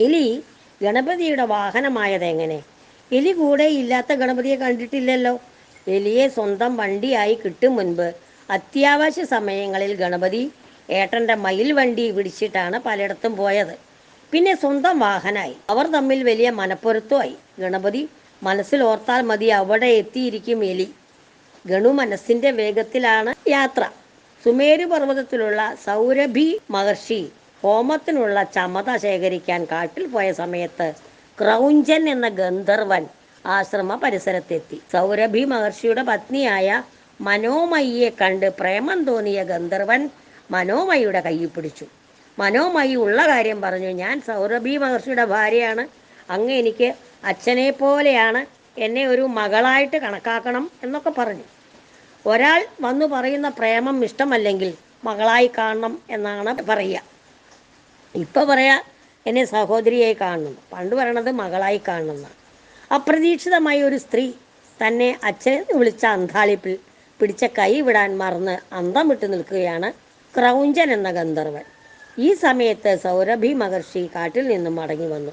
എലി ഗണപതിയുടെ വാഹനമായത് എങ്ങനെ? എലി കൂടെ ഇല്ലാത്ത ഗണപതിയെ കണ്ടിട്ടില്ലല്ലോ. എലിയെ സ്വന്തം വണ്ടിയായി കിട്ടും മുൻപ്. അത്യാവശ്യ സമയങ്ങളിൽ ഗണപതി ഏട്ടന്റെ മയിൽ വണ്ടി പിടിച്ചിട്ടാണ് പലയിടത്തും പോയത്. പിന്നെ സ്വന്തം വാഹനായി. അവർ തമ്മിൽ വലിയ മനപ്പൊരുത്തമായി. ഗണപതി മനസ്സിൽ ഓർത്താൽ മതി അവിടെ എത്തിയിരിക്കും എലി. ഗണു മനസ്സിന്റെ വേഗത്തിലാണ് യാത്ര. സുമേരു പർവതത്തിലുള്ള സൗരഭി മഹർഷി ഹോമത്തിനുള്ള ചമത ശേഖരിക്കാൻ കാട്ടിൽ പോയ സമയത്ത് ക്രൗഞ്ചൻ എന്ന ഗന്ധർവൻ ആശ്രമ പരിസരത്തെത്തി. സൗരഭി മഹർഷിയുടെ പത്നിയായ മനോമയിയെ കണ്ട് പ്രേമം തോന്നിയ ഗന്ധർവൻ മനോമയിയുടെ കൈ പിടിച്ചു. മനോമയി ഉള്ള കാര്യം പറഞ്ഞു ഞാൻ സൗരഭി മഹർഷിയുടെ ഭാര്യയാണ്. അങ്ങ് എനിക്ക് അച്ഛനെ പോലെയാണ്. എന്നെ ഒരു മകളായിട്ട് കണക്കാക്കണം എന്നൊക്കെ പറഞ്ഞു. ഒരാൾ വന്നു പറയുന്ന പ്രേമം ഇഷ്ടമല്ലെങ്കിൽ മകളായി കാണണം എന്നാണ് പറയുക. ഇപ്പൊ പറയാ എന്നെ സഹോദരിയായി കാണുന്നു പണ്ട് പറയണത് മകളായി കാണുന്നു അപ്രതീക്ഷിതമായി ഒരു സ്ത്രീ തന്നെ അച്ഛൻ വിളിച്ച അന്താളിപ്പിൽ പിടിച്ച കൈ വിടാൻ മറന്ന് അന്തം വിട്ടു നിൽക്കുകയാണ് ക്രൗഞ്ചൻ എന്ന ഗന്ധർവൻ. ഈ സമയത്ത് സൗരഭി മഹർഷി കാട്ടിൽ നിന്നും മടങ്ങി വന്നു.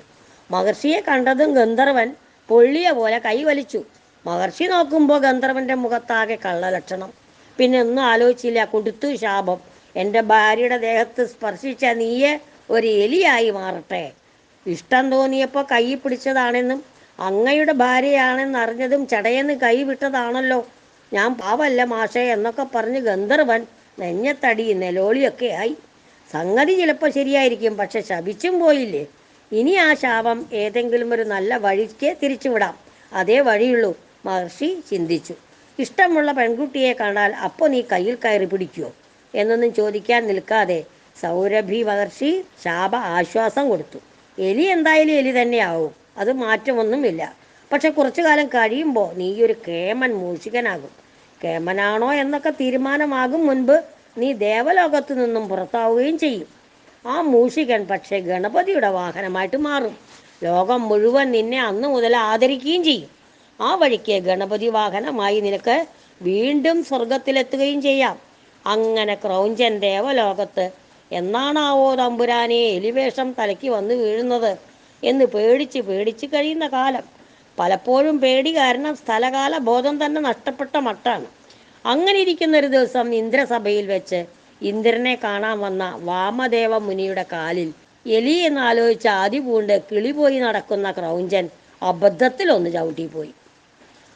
മഹർഷിയെ കണ്ടതും ഗന്ധർവൻ പൊള്ളിയ പോലെ കൈ വലിച്ചു. മഹർഷി നോക്കുമ്പോൾ ഗന്ധർവന്റെ മുഖത്താകെ കള്ളലക്ഷണം. പിന്നെ ഒന്നും ആലോചിച്ചില്ല കൊടുത്തു ശാപം. എന്റെ ഭാര്യയുടെ ദേഹത്ത് സ്പർശിച്ച നീയെ ഒരു എലിയായി മാറട്ടെ. ഇഷ്ടം തോന്നിയപ്പോൾ കൈ പിടിച്ചതാണെന്നും അങ്ങയുടെ ഭാര്യയാണെന്ന് അറിഞ്ഞതും ചടയെന്ന് കൈ വിട്ടതാണല്ലോ. ഞാൻ പാവല്ല മാഷേ എന്നൊക്കെ പറഞ്ഞ് ഗന്ധർവൻ നെഞ്ഞത്തടി നെലോളിയൊക്കെ ആയി. സംഗതി ചിലപ്പോൾ ശരിയായിരിക്കും പക്ഷെ ശപിച്ചും പോയില്ലേ? ഇനി ആ ശാപം ഏതെങ്കിലും ഒരു നല്ല വഴിക്ക് തിരിച്ചുവിടാം. അതേ വഴിയുള്ളൂ മഹർഷി ചിന്തിച്ചു. ഇഷ്ടമുള്ള പെൺകുട്ടിയെ കണ്ടാൽ അപ്പോൾ നീ കയ്യിൽ കയറി പിടിക്കുമോ എന്നൊന്നും ചോദിക്കാൻ നിൽക്കാതെ സൗരഭി മഹർഷി ശാപ ആശ്വാസം കൊടുത്തു. എലി എന്തായാലും എലി തന്നെയാവും. അത് മാറ്റമൊന്നുമില്ല. പക്ഷെ കുറച്ചു കാലം കഴിയുമ്പോൾ നീ ഒരു കേമൻ മൂഷികനാകും. കേമനാണോ എന്നൊക്കെ തീരുമാനമാകും മുൻപ് നീ ദേവലോകത്തു നിന്നും പുറത്താവുകയും ചെയ്യും. ആ മൂഷികൻ പക്ഷേ ഗണപതിയുടെ വാഹനമായിട്ട് മാറും. ലോകം മുഴുവൻ നിന്നെ അന്ന് മുതൽ ആദരിക്കുകയും ചെയ്യും. ആ വഴിക്ക് ഗണപതി വാഹനമായി നിനക്ക് വീണ്ടും സ്വർഗത്തിലെത്തുകയും ചെയ്യാം. അങ്ങനെ ക്രൗഞ്ചൻ ദേവലോകത്ത് എന്നാണാവോ തമ്പുരാനെ എലിവേഷം തലയ്ക്ക് വന്നു വീഴുന്നത് എന്ന് പേടിച്ച് പേടിച്ച് കഴിയുന്ന കാലം. പലപ്പോഴും പേടി കാരണം സ്ഥലകാല ബോധം തന്നെ നഷ്ടപ്പെട്ട മട്ടാണ്. അങ്ങനെ ഇരിക്കുന്ന ഒരു ദിവസം ഇന്ദ്രസഭയിൽ വെച്ച് ഇന്ദ്രനെ കാണാൻ വന്ന വാമദേവ മുനിയുടെ കാലിൽ എലി എന്നാലോചിച്ച് ആദ്യ പൂണ്ട് കിളി പോയി നടക്കുന്ന ക്രൗഞ്ചൻ അബദ്ധത്തിൽ ഒന്ന് ചവിട്ടിപ്പോയി.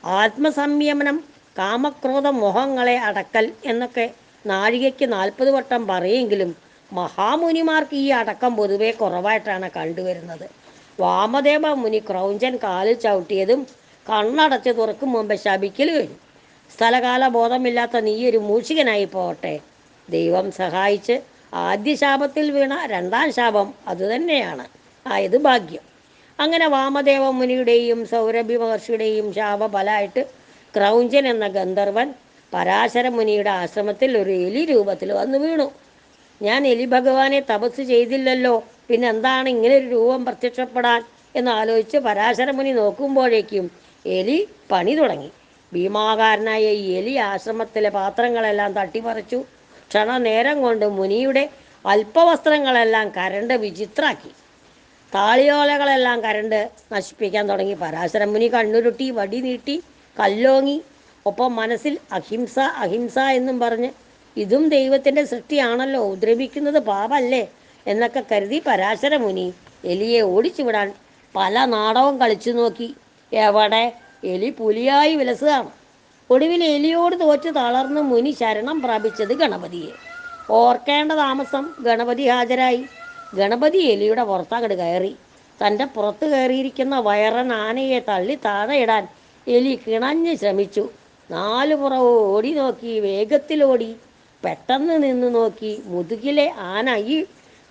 ആത്മസംയമനം കാമക്രോധ മോഹങ്ങളെ അടക്കൽ എന്നൊക്കെ നാഴികയ്ക്ക് നാൽപ്പത് വട്ടം പറയെങ്കിലും മഹാമുനിമാർക്ക് ഈ അടക്കം പൊതുവെ കുറവായിട്ടാണ് കണ്ടുവരുന്നത്. വാമദേവ മുനി ക്രൗഞ്ചൻ കാലിൽ ചവിട്ടിയതും കണ്ണടച്ച് തുറക്കും മുമ്പ് ശപിക്കൽ കഴിഞ്ഞു. സ്ഥലകാല ബോധമില്ലാത്ത നീ ഒരു മൂഷികനായി പോകട്ടെ. ദൈവം സഹായിച്ച് ആദ്യ ശാപത്തിൽ വീണ രണ്ടാം ശാപം അതുതന്നെയാണ് ആയത് ഭാഗ്യം. അങ്ങനെ വാമദേവ മുനിയുടെയും സൗരഭി മഹർഷിയുടെയും ശാപഫലമായിട്ട് ക്രൗഞ്ചൻ എന്ന ഗന്ധർവൻ പരാശര മുനിയുടെ ആശ്രമത്തിൽ ഒരു എലി രൂപത്തിൽ വന്നു വീണു. ഞാൻ എലി ഭഗവാനെ തപസ് ചെയ്തില്ലല്ലോ. പിന്നെ എന്താണ് ഇങ്ങനെ ഒരു രൂപം പ്രത്യക്ഷപ്പെടാൻ? എന്ന് ആലോചിച്ച് പരാശര മുനി നോക്കുമ്പോഴേക്കും എലി പണി തുടങ്ങി. ഭീമാകാരനായ ഈ എലി ആശ്രമത്തിലെ പാത്രങ്ങളെല്ലാം തട്ടിപ്പറിച്ചു ക്ഷണനേരം കൊണ്ട് മുനിയുടെ അല്പവസ്ത്രങ്ങളെല്ലാം കരണ്ട് വിചിത്രാക്കി. താളിയോലകളെല്ലാം കരണ്ട് നശിപ്പിക്കാൻ തുടങ്ങി. പരാശരം മുനി കണ്ണുരുട്ടി വടി നീട്ടി കല്ലോങ്ങി ഒപ്പം മനസ്സിൽ അഹിംസ അഹിംസ എന്നും പറഞ്ഞ് ഇതും ദൈവത്തിന്റെ സൃഷ്ടിയാണല്ലോ. ഉദ്രവിക്കുന്നത് പാപല്ലേ എന്നൊക്കെ കരുതി പരാശര മുനി എലിയെ ഓടിച്ചു വിടാൻ പല നാടകം കളിച്ചു നോക്കി. എവിടെ? എലി പുലിയായി വിലസുകയാണ്. ഒടുവിൽ എലിയോട് തോറ്റ് തളർന്ന് മുനി ശരണം പ്രാപിച്ചത് ഗണപതിയെ. ഓർക്കേണ്ട താമസം ഗണപതി ഹാജരായി. ഗണപതി എലിയുടെ പുറത്തങ്ങട് കയറി. തന്റെ പുറത്ത് കയറിയിരിക്കുന്ന വയറൻ ആനയെ തള്ളി താഴെയിടാൻ എലി കിണഞ്ഞ് ശ്രമിച്ചു. നാലു പുറവും ഓടി നോക്കി വേഗത്തിലോടി പെട്ടെന്ന് നിന്ന് നോക്കി മുതുകിലെ ആന ഈ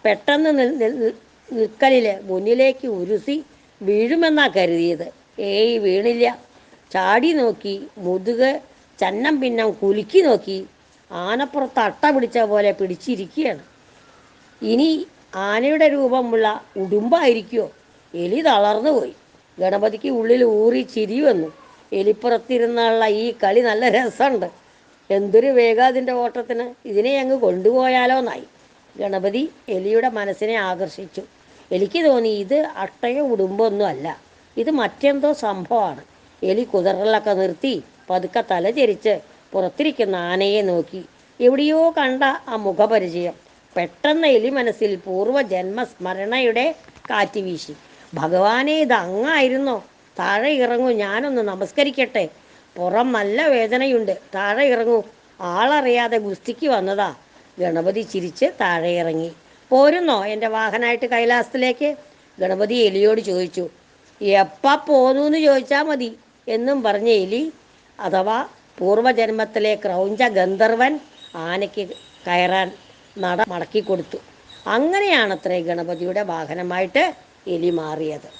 പെട്ടെന്ന് നിൽ- നിൽ- നിൽ- നിൽക്കലിൽ മുന്നിലേക്ക് ഉരുസി വീഴുമെന്നാ കരുതിയത്. ഏയ് വീണില്ല. ചാടി നോക്കി മുതുക് ചന്നം പിന്നം കുലുക്കി നോക്കി ആനപ്പുറത്ത് അട്ട പിടിച്ച പോലെ പിടിച്ചിരിക്കുകയാണ്. ഇനി ആനയുടെ രൂപമുള്ള ഉടുമ്പായിരിക്കുമോ എലി തളർന്നു പോയി. ഗണപതിക്ക് ഉള്ളിൽ ഊറി ചിരി വന്നു. എലിപ്പുറത്തിരുന്നുള്ള ഈ കളി നല്ല രസമുണ്ട്. എന്തൊരു വേഗാതിന്റെ ഓട്ടത്തിന്. ഇതിനെ അങ്ങ് കൊണ്ടുപോയാലോന്നായി. ഗണപതി എലിയുടെ മനസ്സിനെ ആകർഷിച്ചു. എലിക്ക് തോന്നി ഇത് അട്ടയ ഉടുമ്പൊന്നും അല്ല ഇത് മറ്റെന്തോ സംഭവമാണ്. എലി കുതിരലൊക്കെ നിർത്തി പതുക്കെ തല ചെരിച്ച് പുറത്തിരിക്കുന്ന ആനയെ നോക്കി. എവിടെയോ കണ്ട ആ മുഖപരിചയം. പെട്ടെന്ന് എലി മനസ്സിൽ പൂർവജന്മസ്മരണയുടെ കാറ്റ് വീശി. ഭഗവാനെ ഇത് അങ്ങായിരുന്നോ? താഴെ ഇറങ്ങൂ ഞാനൊന്ന് നമസ്കരിക്കട്ടെ. പുറം നല്ല വേദനയുണ്ട്. താഴെ ഇറങ്ങൂ. ആളറിയാതെ ഗുസ്തിക്ക് വന്നതാ. ഗണപതി ചിരിച്ച് താഴെ ഇറങ്ങി. പോരുന്നോ എന്റെ വാഹനമായിട്ട് കൈലാസത്തിലേക്ക്? ഗണപതി എലിയോട് ചോദിച്ചു. എപ്പ പോന്നു എന്ന് ചോദിച്ചാൽ മതി എന്നും പറഞ്ഞ എലി അഥവാ പൂർവജന്മത്തിലെ ക്രൗഞ്ച ഗന്ധർവൻ ആനയ്ക്ക് കയറാൻ നട മടക്കി കൊടുത്തു. അങ്ങനെയാണത്രേ ഗണപതിയുടെ വാഹനമായിട്ട് എലി മാറിയത്.